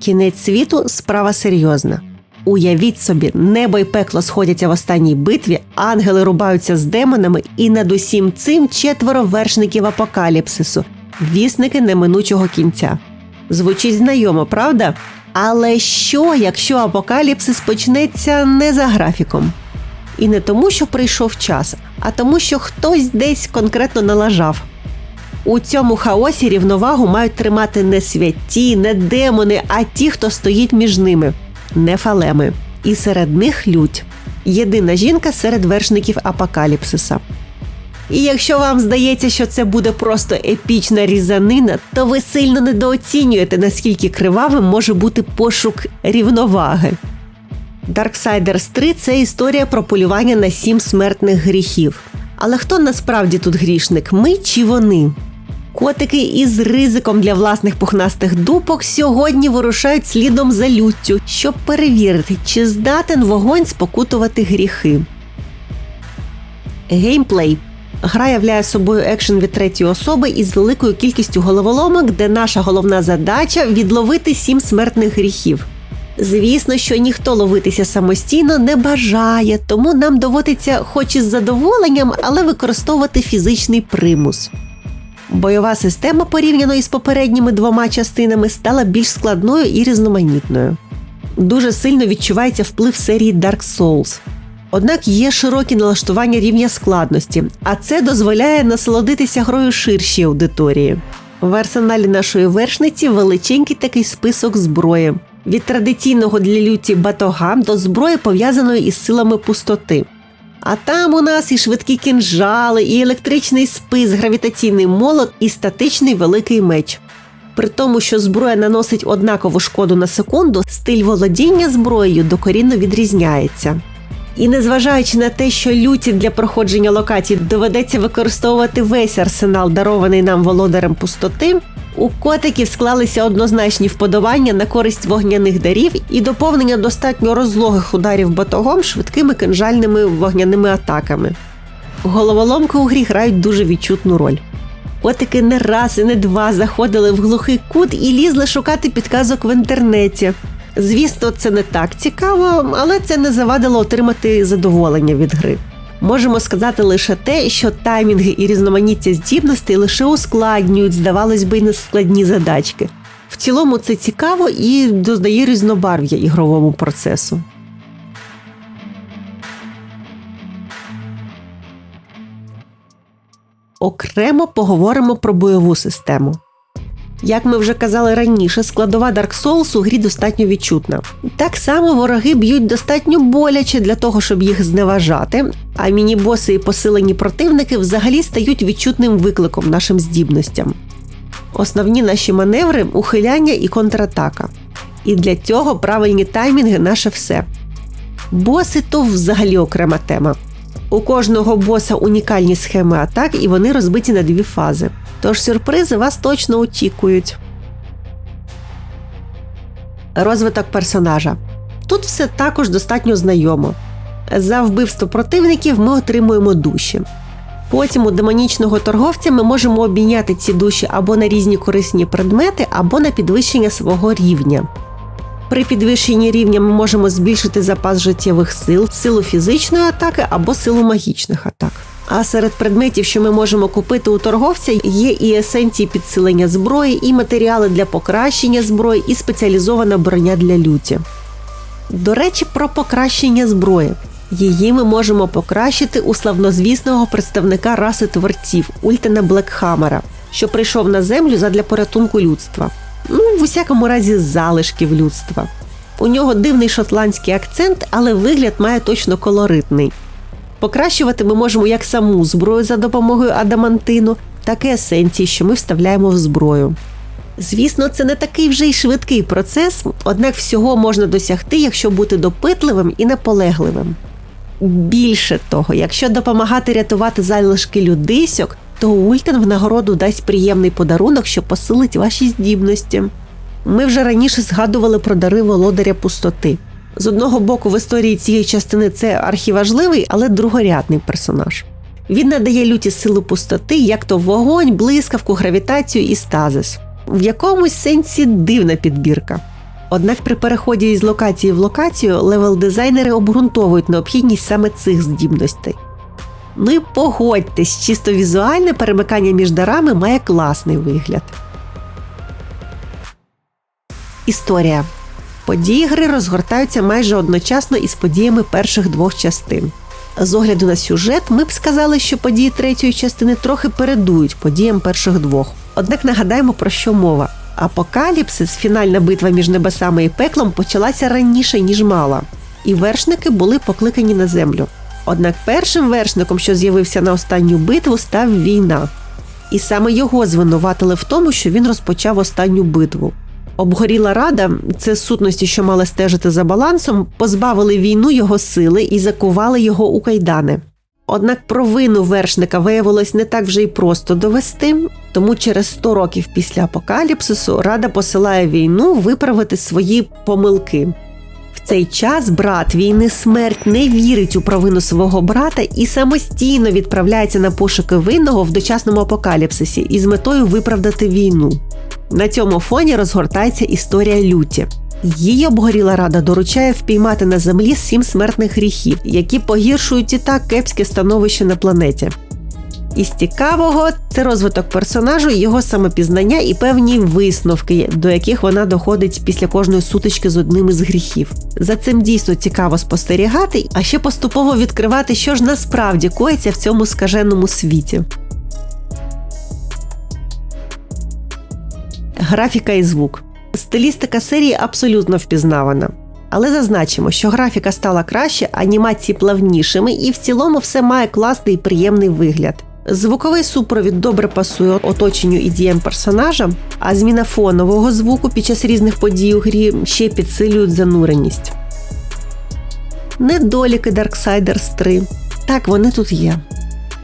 Кінець світу справа серйозна. Уявіть собі, небо й пекло сходяться в останній битві, ангели рубаються з демонами, і над усім цим четверо вершників апокаліпсису, вісники неминучого кінця. Звучить знайомо, правда? Але що, якщо апокаліпсис почнеться не за графіком? І не тому, що прийшов час, а тому, що хтось десь конкретно налажав. У цьому хаосі рівновагу мають тримати не святі, не демони, а ті, хто стоїть між ними нефалеми. І серед них лють єдина жінка серед вершників апокаліпсиса. І якщо вам здається, що це буде просто епічна різанина, то ви сильно недооцінюєте, наскільки кривавим може бути пошук рівноваги. Darksiders 3 це історія про полювання на сім смертних гріхів. Але хто насправді тут грішник? Ми чи вони? Котики із ризиком для власних пухнастих дупок сьогодні вирушають слідом за люттю, щоб перевірити, чи здатен вогонь спокутувати гріхи. Геймплей. Гра являє собою екшен від третьої особи із великою кількістю головоломок, де наша головна задача відловити сім смертних гріхів. Звісно, що ніхто ловитися самостійно не бажає, тому нам доводиться, хоч із задоволенням, але використовувати фізичний примус. Бойова система, порівняно із попередніми двома частинами, стала більш складною і різноманітною. Дуже сильно відчувається вплив серії Dark Souls. Однак є широкі налаштування рівня складності, а це дозволяє насолодитися грою ширшій аудиторії. В арсеналі нашої вершниці величенький такий список зброї від традиційного для люті батога до зброї, пов'язаної із силами пустоти. А там у нас і швидкі кінжали, і електричний спис, гравітаційний молот, і статичний великий меч. При тому, що зброя наносить однакову шкоду на секунду, стиль володіння зброєю докорінно відрізняється. І незважаючи на те, що люті для проходження локацій доведеться використовувати весь арсенал, дарований нам володарем пустоти, у котиків склалися однозначні вподобання на користь вогняних дарів і доповнення достатньо розлогих ударів батогом швидкими кинжальними вогняними атаками. Головоломки у грі грають дуже відчутну роль. Котики не раз і не два заходили в глухий кут і лізли шукати підказок в інтернеті. Звісно, це не так цікаво, але це не завадило отримати задоволення від гри. Можемо сказати лише те, що таймінги і різноманіття здібностей лише ускладнюють, здавалось би, нескладні задачки. В цілому це цікаво і додає різнобарв'я ігровому процесу. Окремо поговоримо про бойову систему. Як ми вже казали раніше, складова Dark Souls у грі достатньо відчутна. Так само вороги б'ють достатньо боляче для того, щоб їх зневажати, а міні-боси і посилені противники взагалі стають відчутним викликом нашим здібностям. Основні наші маневри ухиляння і контратака. І для цього правильні таймінги наше все. Боси то взагалі окрема тема. У кожного боса унікальні схеми атак, і вони розбиті на дві фази. Тож сюрпризи вас точно очікують. Розвиток персонажа. Тут все також достатньо знайомо. За вбивство противників ми отримуємо душі. Потім у демонічного торговця ми можемо обміняти ці душі або на різні корисні предмети, або на підвищення свого рівня. При підвищенні рівня ми можемо збільшити запас життєвих сил, силу фізичної атаки або силу магічних атак. А серед предметів, що ми можемо купити у торговця, є і есенції підсилення зброї, і матеріали для покращення зброї, і спеціалізована броня для люті. До речі, про покращення зброї. Її ми можемо покращити у славнозвісного представника раси творців Ультена Блекхамера, що прийшов на землю задля порятунку людства. Ну, в усякому разі, залишків людства. У нього дивний шотландський акцент, але вигляд має точно колоритний. Покращувати ми можемо як саму зброю за допомогою адамантину, так і есенції, що ми вставляємо в зброю. Звісно, це не такий вже й швидкий процес, однак всього можна досягти, якщо бути допитливим і наполегливим. Більше того, якщо допомагати рятувати залишки людисьок, то Ультен в нагороду дасть приємний подарунок, що посилить ваші здібності. Ми вже раніше згадували про дари володаря пустоти. З одного боку, в історії цієї частини це архіважливий, але другорядний персонаж. Він надає люті силу пустоти, як то вогонь, блискавку, гравітацію і стазис. В якомусь сенсі дивна підбірка. Однак при переході із локації в локацію левел-дизайнери обґрунтовують необхідність саме цих здібностей. Ну і погодьтесь, чисто візуальне перемикання між дарами має класний вигляд. Історія. Події гри розгортаються майже одночасно із подіями перших двох частин. З огляду на сюжет, ми б сказали, що події третьої частини трохи передують подіям перших двох. Однак нагадаємо, про що мова. Апокаліпсис, фінальна битва між небесами і пеклом, почалася раніше, ніж мала, і вершники були покликані на землю. Однак першим вершником, що з'явився на останню битву, став війна. І саме його звинуватили в тому, що він розпочав останню битву. Обгоріла рада, це сутності, що мали стежити за балансом, позбавили війну його сили і закували його у кайдани. Однак провину вершника виявилось не так вже й просто довести, тому через 100 років після апокаліпсису Рада посилає війну виправити свої помилки. В цей час брат війни смерть не вірить у провину свого брата і самостійно відправляється на пошуки винного в дочасному апокаліпсисі із метою виправдати війну. На цьому фоні розгортається історія люті. Її обгоріла рада доручає впіймати на землі сім смертних гріхів, які погіршують і так кепське становище на планеті. Із цікавого це розвиток персонажу, його самопізнання і певні висновки, до яких вона доходить після кожної сутички з одним із гріхів. За цим дійсно цікаво спостерігати, а ще поступово відкривати, що ж насправді коїться в цьому скаженому світі. Графіка і звук. Стилістика серії абсолютно впізнавана. Але зазначимо, що графіка стала краще, анімації плавнішими, і в цілому все має класний і приємний вигляд. Звуковий супровід добре пасує оточенню і діям персонажа, а зміна фонового звуку під час різних подій у грі ще підсилюють зануреність. Недоліки Darksiders 3. Так, вони тут є.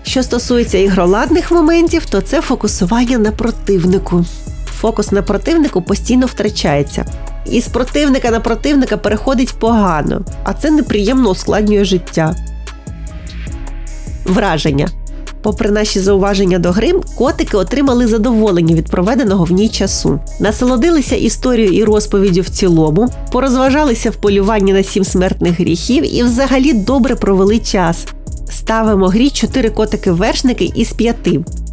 Що стосується ігроладних моментів, то це фокусування на противнику. Фокус на противнику постійно втрачається. І з противника на противника переходить погано, а це неприємно ускладнює життя. Враження. Попри наші зауваження до гри, котики отримали задоволення від проведеного в ній часу, насолодилися історією і розповіддю в цілому, порозважалися в полюванні на сім смертних гріхів і взагалі добре провели час. Ставимо грі 4 котики-вершники із 5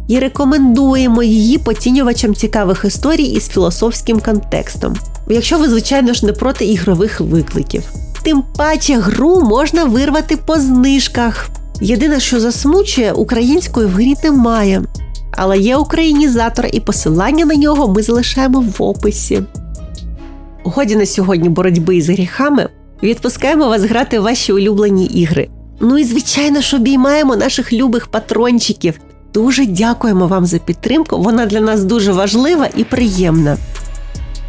і рекомендуємо її поцінювачам цікавих історій із філософським контекстом, якщо ви, звичайно ж, не проти ігрових викликів. Тим паче гру можна вирвати по знижках. Єдине, що засмучує, української в грі немає. Але є українізатор, і посилання на нього ми залишаємо в описі. Годі на сьогодні боротьби із гріхами відпускаємо вас грати в ваші улюблені ігри. Ну і звичайно ж обіймаємо наших любих патрончиків. Дуже дякуємо вам за підтримку. Вона для нас дуже важлива і приємна.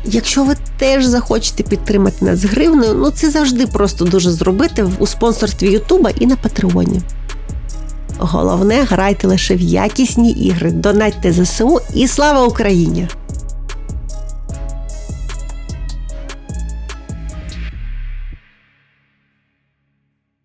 Якщо ви теж захочете підтримати нас гривною, ну це завжди просто дуже зробити у спонсорстві Ютуба і на Патреоні. Головне, грайте лише в якісні ігри, донатьте ЗСУ і слава Україні!